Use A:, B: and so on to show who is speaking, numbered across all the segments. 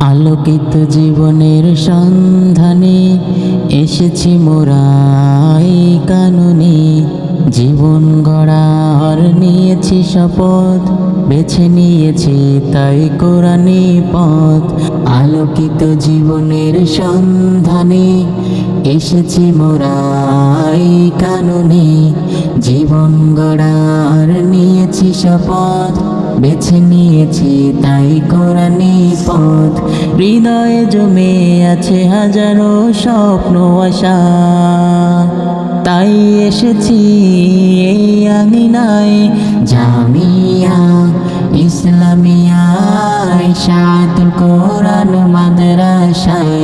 A: আলোকিত জীবনের সন্ধানে এসেছি মোরাই কানুনে। জীবন গড়ার নিয়েছি শপথ, বেছে নিয়েছি তাই কোরআনি পথ। আলোকিত জীবনের সন্ধানে এসেছি মোরাই কানুনে। জীবন গড়ার নিয়েছি শপথ বেছে নিয়েছি, তাই কোরআনি পথ। হৃদয়ে জমে আছে হাজারো স্বপ্ন, আশা। তাই এসেছি এই আঙিনায়, জামিয়া, ইসলামিয়া সাতুল কোরআন মাদ্রাসায়।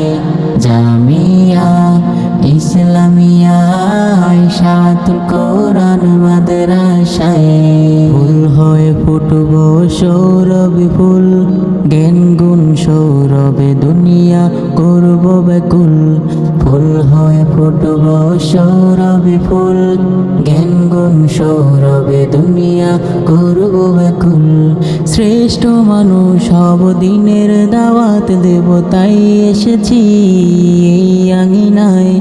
A: জামিয়া, ইসলামিয়া সাতুল কোরআন মাদ্রাসায়। করব বেকুল, ফুল হয়ে ফুটব সৌরভি ফুল জ্ঞান গুণ সৌরভে দুনিয়া করব বেকুল। শ্রেষ্ঠ মানুষ সব দিনের দাওয়াত দেব তাই এসেছি এই আঙিনায়।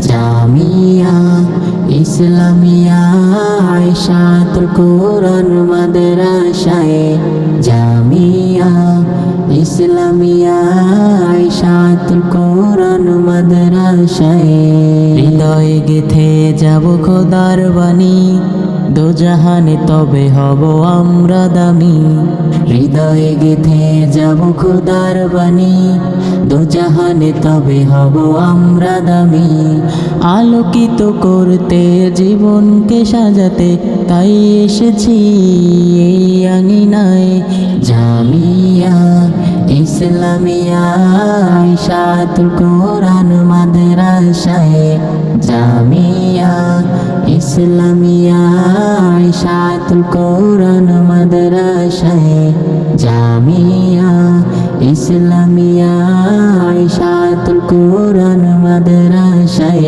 A: জামিয়া, ইসলামিয়া আয়সাতুল কোরআন মাদ্রাসায়। জামিয়া ইসলামিয়া আয়সাতুল কোরআন মাদ্রাসায়। হৃদয়ে গেথে যাব খোদার বাণী। দোজাহানে তবে হব আমরা দামি। হৃদয়ে গেথে যাব খোদার বাণী। দোজাহানে তবে হব আমরা দামি। আলোকিত করতে জীবনকে সাজাতে তাই এসেছি। ইসলামিয়া সাতুল কোরআন মাদ্রাসায় জামিয়া ইসলামিয়া সাতুল কোরআন মাদ্রাসায় জামিয়া ইসলামিয়া সাতুল কোরআন মাদ্রাসায়